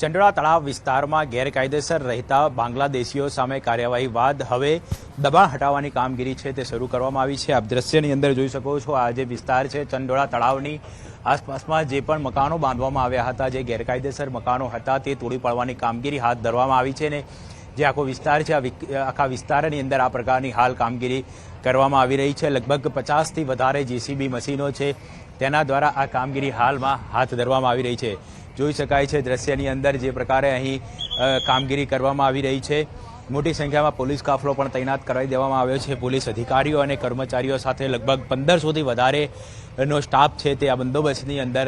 ચંડોળા તળાવ વિસ્તારમાં ગેરકાયદેસર રહેતા બાંગ્લાદેશીઓ સામે કાર્યવાહી બાદ હવે દબાણ હટાવવાની કામગીરી છે તે શરૂ કરવામાં આવી છે. આપ દ્રશ્યની અંદર જોઈ શકો છો, આ જે વિસ્તાર છે ચંડોળા તળાવની આસપાસમાં જે પણ મકાનો બાંધવામાં આવ્યા હતા, જે ગેરકાયદેસર મકાનો હતા, તે તોડી પાડવાની કામગીરી હાથ ધરવામાં આવી છે ને જે આખો વિસ્તાર છે આખા વિસ્તારની અંદર આ પ્રકારની હાલ કામગીરી કરવામાં આવી રહી છે. લગભગ પચાસથી વધારે જેસીબી મશીનો છે, તેના દ્વારા આ કામગીરી હાલમાં હાથ ધરવામાં આવી રહી છે. જોઈ શકાય છે દ્રશ્યની અંદર જે પ્રકારે અહીં કામગીરી કરવામાં આવી રહી છે. મોટી સંખ્યામાં પોલીસ કાફલો પણ તૈનાત કરાવી દેવામાં આવ્યો છે. પોલીસ અધિકારીઓ અને કર્મચારીઓ સાથે લગભગ પંદરસોથી વધારે નો સ્ટાફ છે તે આ બંદોબસ્તની અંદર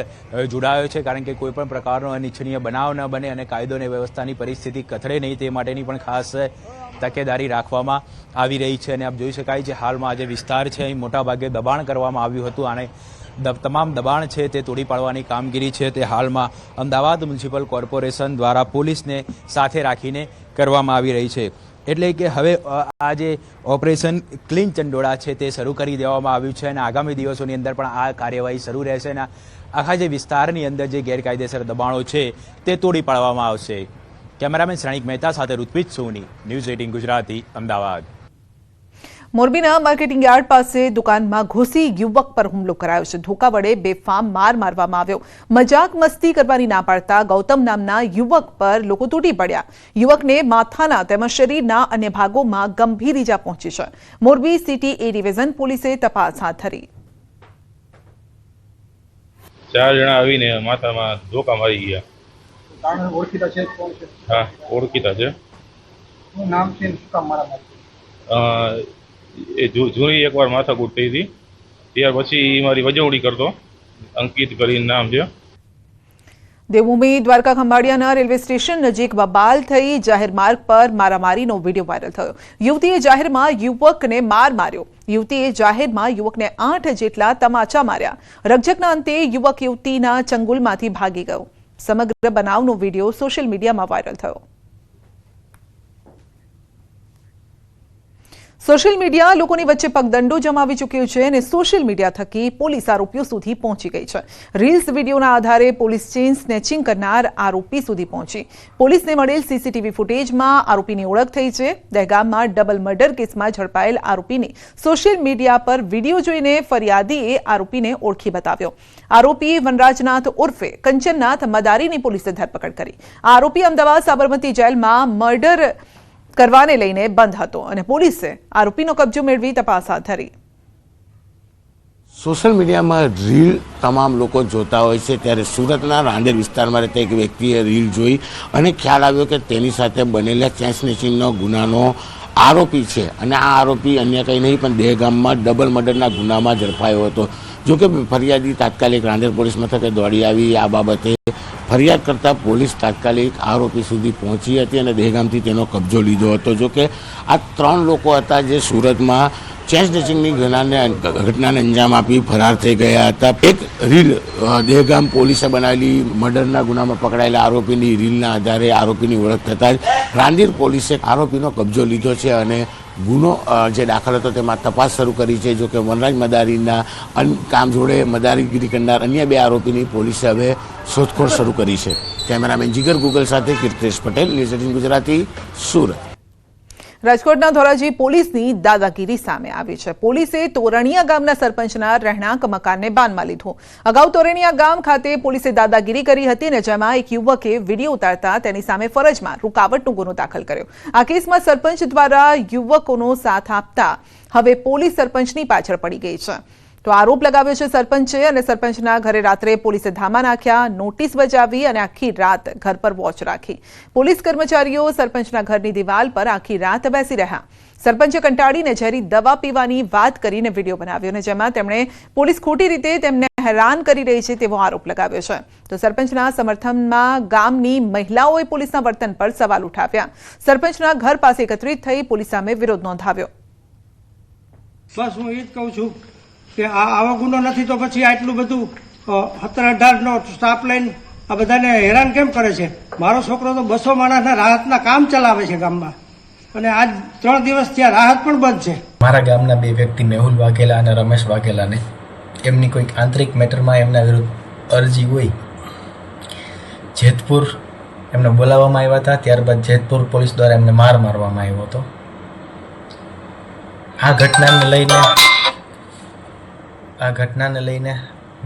જોડાયો છે. કારણ કે કોઈપણ પ્રકારનો અનિચ્છનીય બનાવ ન બને અને કાયદો અને વ્યવસ્થાની પરિસ્થિતિ કથળે નહીં તે માટેની પણ ખાસ તકેદારી રાખવામાં આવી રહી છે. અને આપ જોઈ શકાય છે, હાલમાં આ વિસ્તાર છે. અહીં મોટાભાગે દબાણ કરવામાં આવ્યું હતું. અને તમામ દબાણ છે તે તોડી પાડવાની કામગીરી છે તે હાલમાં અમદાવાદ મ્યુનિસિપલ કોર્પોરેશન દ્વારા પોલીસને સાથે રાખીને કરવામાં આવી રહી છે. એટલે કે હવે આ જે ઓપરેશન ક્લીન ચંડોળા છે તે શરૂ કરી દેવામાં આવ્યું છે અને આગામી દિવસોની અંદર પણ આ કાર્યવાહી શરૂ રહેશે અને આખા જે વિસ્તારની અંદર જે ગેરકાયદેસર દબાણો છે તે તોડી પાડવામાં આવશે. કેમેરામેન શ્રેણિક મહેતા સાથે ઋત્વિજ સોની, ન્યૂઝ એટીન ગુજરાતી, અમદાવાદ. મોરબીના માર્કેટિંગ યાર્ડ પાસે દુકાનમાં ઘૂસી યુવક પર હુમલો કરાયો છે. ધોકા વડે બેફામ માર મારવામાં આવ્યો. મજાક મસ્તી કરવાની ના પાડતા ગૌતમ નામના યુવક પર લોકો તૂટી પડ્યા. યુવકને માથાના તેમજ શરીરના અન્ય ભાગોમાં ગંભીર ઈજા પહોંચી છે. મોરબી સિટી એ ડિવિઝન પોલીસે તપાસ હાથ ધરી. ચાર જણા આવીને માથામાં ધોકા મારી ગયા. કારણ ઓળખીતા છે કોણ છે? હા ઓળખીતા છે. શું નામ છે શું કામ મારા મારી અ, એ જૂની એકવાર માથાકૂટ થઈ હતી. ત્યાર પછી મારી વજવણી કરતો. અંકિત કરીને નામ છે. દેવભૂમિ, દ્વારકા ખંભાળિયાના રેલવે સ્ટેશન નજીક બબાલ થઈ જાહેર માર્ગ પર મારામારીનો વીડિયો વાયરલ થયો. યુવતીએ જાહેરમાં યુવકને માર માર્યો. યુવતીએ જાહેરમાં યુવકને આઠ જેટલા તમાચા માર્યા. રક્ષકના અંતે યુવક યુવતીના ચંગુલમાંથી ભાગી ગયો. સમગ્ર બનાવનો વીડિયો સોશિયલ મીડિયામાં વાયરલ થયો. સોશિયલ મીડિયા લોકોની વચ્ચે પગદંડો જમાવી ચૂક્યું છે અને સોશિયલ મીડિયા થકી પોલીસ આરોપીઓ સુધી પહોંચી ગઈ છે. રીલ્સ, વિડીયોના આધારે પોલીસ ચેઇન સ્નેચિંગ કરનાર આરોપી સુધી પહોંચી. પોલીસને મળેલ સીસીટીવી ફૂટેજમાં આરોપીની ઓળખ થઈ છે. દહેગામમાં ડબલ મર્ડર કેસમાં ઝડપાયેલ આરોપીને સોશિયલ મીડિયા પર વીડિયો જોઈને ફરિયાદીએ આરોપીને ઓળખી બતાવ્યો. આરોપી વનરાજનાથ ઉર્ફે કંચનનાથ મદારીની પોલીસે ધરપકડ કરી. આરોપી અમદાવાદ સાબરમતી જેલમાં મર્ડર કરવાને લઈને બંધ હતો અને પોલીસે આરોપીનો કબજો મેળવી તપાસ હાથ ધરી. સોશિયલ મીડિયામાં રીલ તમામ લોકો જોતા હોય છે. ત્યારે સુરતના રાંદેર વિસ્તારમાં રહેતા એક વ્યક્તિએ રીલ જોઈ અને ખ્યાલ આવ્યો કે તેની સાથે બનેલા ચેન ગુનાનો આરોપી છે. અને આ આરોપી અન્ય કંઈ નહીં, પણ દહેગામમાં ડબલ મર્ડરના ગુનામાં ઝડપાયો હતો. જોકે ફરિયાદી તાત્કાલિક રાંદેર પોલીસ મથકે દોડી આવી. આ બાબતે ફરિયાદ કરતા પોલીસ તાત્કાલિક આરોપી સુધી પહોંચી હતી અને દહેગામથી તેનો કબજો લીધો હતો. જો કે આ ત્રણ લોકો હતા જે સુરતમાં ચેન સ્નેચિંગની ઘટનાને ઘટનાને અંજામ આપી ફરાર થઈ ગયા હતા. એક રીલ દેહગામ પોલીસે બનાવેલી મર્ડરના ગુનામાં પકડાયેલા આરોપીની રીલના આધારે આરોપીની ઓળખ થતાં જ રાંદીર પોલીસે આરોપીનો કબજો લીધો છે અને ગુનો જે દાખલ હતો તેમાં તપાસ શરૂ કરી છે જોકે વનરાજ મદારીના કામ જોડે મદારીગીરી કરનાર અન્ય બે આરોપીની પોલીસે હવે શોધખોળ શરૂ કરી છે. કેમેરામેન જીગર ગૂગલ સાથે કીર્તેશ પટેલ, ન્યૂઝ એટીન ગુજરાતી, સુરત. રાજકોટના ધોરાજી પોલીસની દાદાગીરી સામે આવી છે. પોલીસે તોરણિયા ગામના સરપંચના રહેણાંક મકાનને બાનમાં લીધું. અગાઉ તોરણિયા ગામ ખાતે પોલીસે દાદાગીરી કરી હતી અને જેમાં એક યુવકે વીડિયો ઉતારતા તેની સામે ફરજમાં રૂકાવટનો ગુનો દાખલ કર્યો. આ કેસમાં સરપંચ દ્વારા યુવકોનો સાથ આપતા હવે પોલીસ સરપંચની પાછળ પડી ગઈ છે. તો આરોપ લગાવ્યો છે સરપંચે અને સરપંચના ઘરે રાત્રે પોલીસે ધામા નાખ્યા, નોટિસ બજાવી અને આખી રાત ઘર પર વોચ રાખી. પોલીસ કર્મચારીઓ સરપંચના ઘરની દિવાલ પર આખી રાત બેસી રહ્યા. સરપંચે કંટાળીને ઝેરી દવા પીવાની વાત કરીને વીડિયો બનાવ્યો અને જેમાં તેમણે પોલીસ ખોટી રીતે તેમને હેરાન કરી રહી છે તેવો આરોપ લગાવ્યો છે. તો સરપંચના સમર્થનમાં ગામની મહિલાઓએ પોલીસના વર્તન પર સવાલ ઉઠાવ્યા. સરપંચના ઘર પાસે એકત્રિત થઈ પોલીસ સામે વિરોધ નોંધાવ્યો. બસ હું એ જ કહું છું. કે આ આવો ગુનો નથી તો પછી આટલું બધું સત્તર અઢારનો સ્ટાફ લઈને આ બધાને હેરાન કેમ કરે છે? મારો છોકરો તો બસો માણસના રાહતના કામ ચલાવે છે ગામમાં. અને આજ ત્રણ દિવસ ત્યાં રાહત પણ બંધ છે. મારા ગામના બે વ્યક્તિ મેહુલ વાઘેલા અને રમેશ વાઘેલાને એમની કોઈક આંતરિક મેટરમાં એમના વિરુદ્ધ અરજી હોય. જેતપુર એમને બોલાવવામાં આવ્યા હતા, ત્યારબાદ જેતપુર પોલીસ દ્વારા એમને માર મારવામાં આવ્યો હતો. આ ઘટનાને લઈને આ ઘટનાને લઈને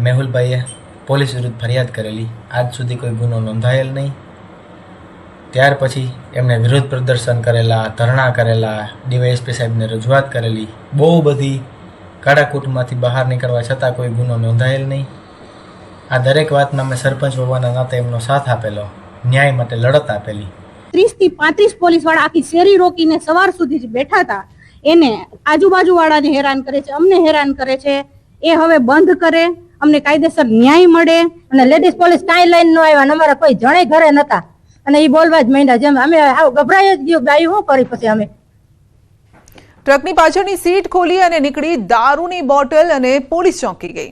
મેહુલભાઈએ પોલીસ વિરુદ્ધ ફરિયાદ કરેલી. આજ સુધી કોઈ ગુનો નોંધાયેલ નહીં. ત્યાર પછી એમણે વિરોધ પ્રદર્શન કરેલા, ધરણા કરેલા, ડીવાયએસપી સાહેબને રજૂઆત કરેલી. બહુ બધી કાળાકૂટમાંથી બહાર નીકળવા છતાં કોઈ ગુનો નોંધાયેલ નહીં. આ દરેક વાતમાં મેં સરપંચ હોવાના નાતે એમનો સાથ આપેલો, ન્યાય માટે લડત આપેલી. ત્રીસથી પાંત્રીસ પોલીસવાળા આખી શેરી રોકીને સવાર સુધી જ બેઠા હતા. એને આજુબાજુ વાળાને હેરાન કરે છે, અમને હેરાન કરે છે. એ હવે બંધ કરે, અમને કાયદેસર ન્યાય મળે અને લેડીઝ પોલીસ કાંઈ લઈને ન આવ્યા અને અમારા કોઈ જણે ઘરે નતા. અને એ બોલવા જ માંડ્યા જેમ અમે આવું ગભરાઈ જ ગયું ગાયું શું કરી પછી અમે? ટ્રકની પાછળની સીટ ખોલી અને નીકળી દારૂની બોટલ અને પોલીસ ચોંકી ગઈ.